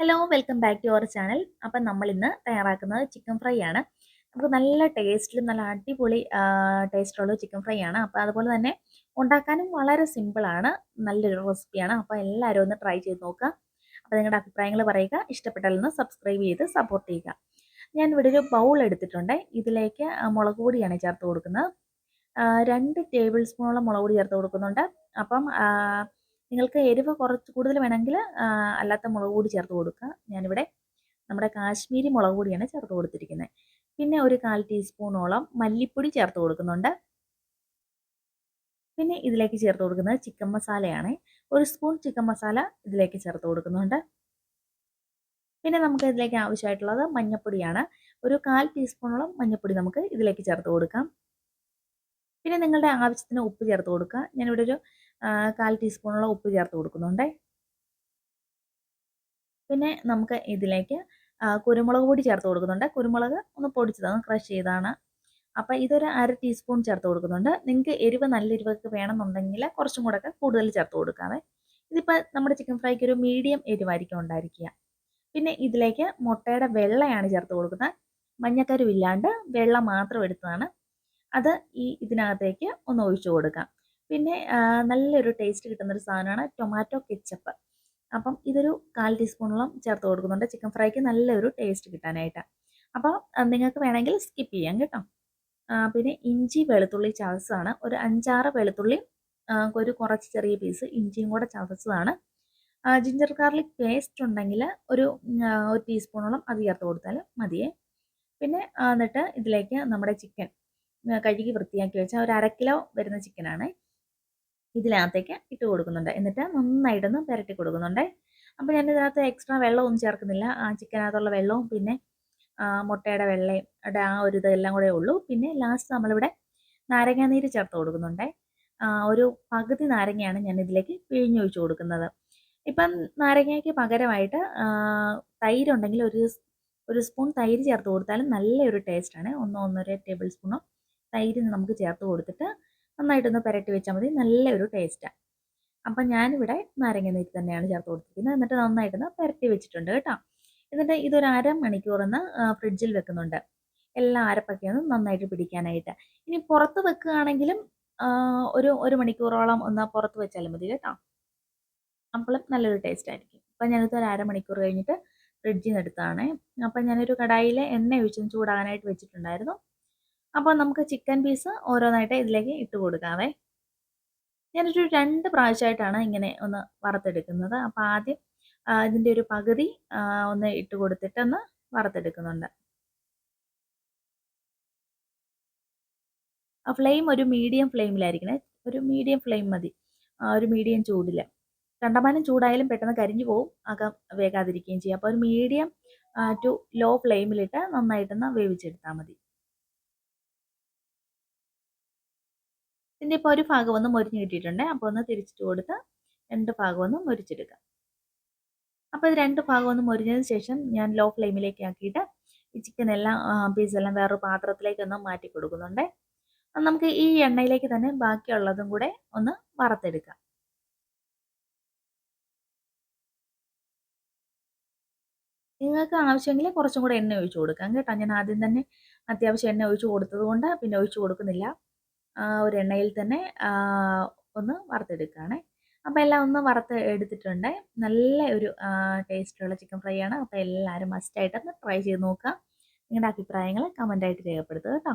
Hello welcome back to our channel അപ്പം നമ്മൾ ഇന്ന് തയ്യാറാക്കുന്നത് ചിക്കൻ ഫ്രൈ ആണ്. നമുക്ക് നല്ല ടേസ്റ്റിലും നല്ല അടിപൊളി ടേസ്റ്റുള്ള ചിക്കൻ ഫ്രൈ ആണ്. അപ്പോൾ അതുപോലെ തന്നെ ഉണ്ടാക്കാനും വളരെ സിമ്പിളാണ് നല്ലൊരു റെസിപ്പിയാണ് അപ്പോൾ എല്ലാവരും ഒന്ന് ട്രൈ ചെയ്ത് നോക്കുക. അപ്പോൾ നിങ്ങളുടെ അഭിപ്രായങ്ങൾ പറയുക. ഇഷ്ടപ്പെട്ടാലൊന്ന് സബ്സ്ക്രൈബ് ചെയ്ത് സപ്പോർട്ട് ചെയ്യുക. ഞാൻ ഇവിടെ ഒരു ബൗൾ എടുത്തിട്ടുണ്ട്. ഇതിലേക്ക് മുളക് പൊടിയാണ് ചേർത്ത് കൊടുക്കുന്നത്. രണ്ട് ടേബിൾ സ്പൂണോളം മുളക് പൊടി ചേർത്ത് കൊടുക്കുന്നുണ്ട്. അപ്പം നിങ്ങൾക്ക് എരിവ് കുറച്ച് കൂടുതൽ വേണമെങ്കിൽ അല്ലാത്ത മുളക് പൊടി ചേർത്ത് കൊടുക്കുക. ഞാനിവിടെ നമ്മുടെ കാശ്മീരി മുളക് പൊടിയാണ് ചേർത്ത് കൊടുത്തിരിക്കുന്നത്. പിന്നെ ഒരു കാൽ ടീസ്പൂണോളം മല്ലിപ്പൊടി ചേർത്ത് കൊടുക്കുന്നുണ്ട്. പിന്നെ ഇതിലേക്ക് ചേർത്ത് കൊടുക്കുന്നത് ചിക്കൻ മസാലയാണ്. ഒരു സ്പൂൺ ചിക്കൻ മസാല ഇതിലേക്ക് ചേർത്ത് കൊടുക്കുന്നുണ്ട്. പിന്നെ നമുക്ക് ഇതിലേക്ക് ആവശ്യമായിട്ടുള്ളത് മഞ്ഞൾപ്പൊടിയാണ് ഒരു കാൽ ടീസ്പൂണോളം മഞ്ഞൾപ്പൊടി നമുക്ക് ഇതിലേക്ക് ചേർത്ത് കൊടുക്കാം. പിന്നെ നിങ്ങളുടെ ആവശ്യത്തിന് ഉപ്പ് ചേർത്ത് കൊടുക്കുക. ഞാനിവിടെ ഒരു കാൽ ടീസ്പൂണോളം ഉപ്പ് ചേർത്ത് കൊടുക്കുന്നുണ്ടേ. പിന്നെ നമുക്ക് ഇതിലേക്ക് കുരുമുളക് പൊടി ചേർത്ത് കൊടുക്കുന്നുണ്ട്. കുരുമുളക് ഒന്ന് പൊടിച്ചതാണ് ക്രഷ് ചെയ്താണ്. അപ്പോൾ ഇതൊരു അര ടീസ്പൂൺ ചേർത്ത് കൊടുക്കുന്നുണ്ട്. നിങ്ങൾക്ക് എരിവ് നല്ല എരിവൊക്കെ വേണമെന്നുണ്ടെങ്കിൽ കുറച്ചും കൂടെ ഒക്കെ കൂടുതൽ ചേർത്ത് കൊടുക്കാതെ ഇതിപ്പോൾ നമ്മുടെ ചിക്കൻ ഫ്രൈക്ക് ഒരു മീഡിയം എരിവായിരിക്കും ഉണ്ടായിരിക്കുക. പിന്നെ ഇതിലേക്ക് മുട്ടയുടെ വെള്ളയാണ് ചേർത്ത് കൊടുക്കുന്നത്. മഞ്ഞക്കരുവില്ലാണ്ട് വെള്ളം മാത്രം എടുത്തതാണ്. അത് ഈ ഇതിനകത്തേക്ക് ഒന്ന് ഒഴിച്ചു കൊടുക്കാം. പിന്നെ നല്ലൊരു ടേസ്റ്റ് കിട്ടുന്നൊരു സാധനമാണ് ടൊമാറ്റോ കെച്ചപ്പ് അപ്പം ഇതൊരു കാൽ ടീസ്പൂണോളം ചേർത്ത് കൊടുക്കുന്നുണ്ട്. ചിക്കൻ ഫ്രൈക്ക് നല്ലൊരു ടേസ്റ്റ് കിട്ടാനായിട്ട്. അപ്പം നിങ്ങൾക്ക് വേണമെങ്കിൽ സ്കിപ്പ് ചെയ്യാം കേട്ടോ. പിന്നെ ഇഞ്ചി വെളുത്തുള്ളി ചതച്ചതാണ്. ഒരു അഞ്ചാറ് വെളുത്തുള്ളി ഒരു കുറച്ച് ചെറിയ പീസ് ഇഞ്ചിയും കൂടെ ചതച്ചതാണ്. ജിഞ്ചർ ഗാർലിക് പേസ്റ്റ് ഉണ്ടെങ്കിൽ ഒരു ഒരു ടീസ്പൂണോളം അത് ചേർത്ത് കൊടുത്താൽ മതിയേ. പിന്നെ എന്നിട്ട് ഇതിലേക്ക് നമ്മുടെ ചിക്കൻ കഴുകി വൃത്തിയാക്കി വെച്ച ഒരു അര കിലോ വരുന്ന ചിക്കനാണ് ഇതിനകത്തേക്ക് ഇട്ട് കൊടുക്കുന്നുണ്ട്. എന്നിട്ട് നന്നായിട്ടൊന്ന് പുരട്ടി കൊടുക്കുന്നുണ്ട്. അപ്പോൾ ഞാൻ ഇതിനകത്ത് എക്സ്ട്രാ വെള്ളമൊന്നും ചേർക്കുന്നില്ല. ആ ചിക്കനകത്തുള്ള വെള്ളവും പിന്നെ മുട്ടയുടെ വെള്ളയും ആ ഒരു ഇതെല്ലാം കൂടെ ഉള്ളൂ. പിന്നെ ലാസ്റ്റ് നമ്മളിവിടെ നാരങ്ങാനീര് ചേർത്ത് കൊടുക്കുന്നുണ്ട്. ഒരു പകുതി നാരങ്ങയാണ് ഞാൻ ഇതിലേക്ക് പിഴിഞ്ഞൊഴിച്ച് കൊടുക്കുന്നത്. ഇപ്പം നാരങ്ങയ്ക്ക് പകരമായിട്ട് തൈര് ഉണ്ടെങ്കിൽ ഒരു ഒരു സ്പൂൺ തൈര് ചേർത്ത് കൊടുത്താലും നല്ലൊരു ടേസ്റ്റാണ് ഒന്നോ ഒന്നര ടേബിൾ സ്പൂണോ തൈര് നമുക്ക് ചേർത്ത് കൊടുത്തിട്ട് നന്നായിട്ടൊന്ന് പുരട്ടി വെച്ചാൽ മതി. നല്ലൊരു ടേസ്റ്റാണ് അപ്പം ഞാനിവിടെ നാരങ്ങ നീര് തന്നെയാണ് ചേർത്ത് കൊടുത്തിരിക്കുന്നത്. എന്നിട്ട് നന്നായിട്ടൊന്ന് പുരട്ടി വെച്ചിട്ടുണ്ട് കേട്ടോ. എന്നിട്ട് ഇതൊരു അര മണിക്കൂറൊന്ന് ഫ്രിഡ്ജിൽ വെക്കുന്നുണ്ട്. എല്ലാ അരപ്പൊക്കെ ഒന്ന് നന്നായിട്ട് പിടിക്കാനായിട്ട്. ഇനി പുറത്ത് വെക്കുകയാണെങ്കിലും ഒരു ഒരു മണിക്കൂറോളം ഒന്ന് പുറത്ത് വെച്ചാലും മതി കേട്ടോ. അപ്പോഴും നല്ലൊരു ടേസ്റ്റ് ആയിരിക്കും. അപ്പം ഞാനിത് ഒരു അരമണിക്കൂർ കഴിഞ്ഞിട്ട് ഫ്രിഡ്ജിൽ നിന്ന് എടുത്തതാണ്. അപ്പം ഞാനൊരു കടായിൽ എണ്ണ ഒഴിച്ചും ചൂടാകാനായിട്ട് വെച്ചിട്ടുണ്ടായിരുന്നു. അപ്പോൾ നമുക്ക് ചിക്കൻ പീസ് ഓരോന്നായിട്ട് ഇതിലേക്ക് ഇട്ട് കൊടുക്കാവേ. ഞാനൊരു രണ്ട് പ്രാവശ്യമായിട്ടാണ് ഇങ്ങനെ ഒന്ന് വറുത്തെടുക്കുന്നത്. അപ്പോൾ ആദ്യം ഇതിന്റെ ഒരു പകുതി ഒന്ന് ഇട്ട് കൊടുത്തിട്ട് ഒന്ന് വറുത്തെടുക്കുന്നുണ്ട്. ഫ്ലെയിം ഒരു മീഡിയം ഫ്ലെയിമിലായിരിക്കണേ ഒരു മീഡിയം ഫ്ലെയിം മതി. ഒരു മീഡിയം ചൂടിൽ കണ്ടമാനം ചൂടായാലും പെട്ടെന്ന് കരിഞ്ഞു പോവും. അകം വേകാതിരിക്കുകയും ചെയ്യും. അപ്പോൾ ഒരു മീഡിയം ടു ലോ ഫ്ലെയിമിലിട്ട് നന്നായിട്ടൊന്ന് വേവിച്ചെടുത്താൽ മതി. ഇതിന്റെ ഇപ്പോൾ ഒരു ഭാഗം ഒന്ന് മൊരിഞ്ഞ് കിട്ടിയിട്ടുണ്ട്. അപ്പോൾ ഒന്ന് തിരിച്ചിട്ട് കൊടുത്ത് രണ്ട് ഭാഗം ഒന്ന് മൊരിച്ചെടുക്കാം അപ്പോൾ ഇത് രണ്ട് ഭാഗം ഒന്ന് മൊരിഞ്ഞതിന് ശേഷം ഞാൻ ലോ ഫ്ലെയിമിലേക്ക് ആക്കിയിട്ട് ഈ ചിക്കൻ എല്ലാം പീസെല്ലാം വേറൊരു പാത്രത്തിലേക്ക് ഒന്ന് മാറ്റി കൊടുക്കുന്നുണ്ട്. നമുക്ക് ഈ എണ്ണയിലേക്ക് തന്നെ ബാക്കിയുള്ളതും കൂടെ ഒന്ന് വറുത്തെടുക്കാം. നിങ്ങൾക്ക് ആവശ്യമെങ്കിൽ കുറച്ചും കൂടെ എണ്ണ ഒഴിച്ചു കൊടുക്കാം കേട്ടോ. ഞാൻ ആദ്യം തന്നെ അത്യാവശ്യം എണ്ണ ഒഴിച്ചു കൊടുത്തത് കൊണ്ട് പിന്നെ ഒഴിച്ചു കൊടുക്കുന്നില്ല. ഒരു എണ്ണയിൽ തന്നെ ഒന്ന് വറുത്തെടുക്കുകയാണേ. അപ്പോൾ എല്ലാം ഒന്ന് വറുത്ത് എടുത്തിട്ടുണ്ട്. നല്ല ഒരു ടേസ്റ്റുള്ള ചിക്കൻ ഫ്രൈ ആണ് അപ്പോൾ എല്ലാവരും മസ്റ്റായിട്ടൊന്ന് ട്രൈ ചെയ്ത് നോക്കുക. നിങ്ങളുടെ അഭിപ്രായങ്ങൾ കമന്റായിട്ട് രേഖപ്പെടുത്തുക കേട്ടോ.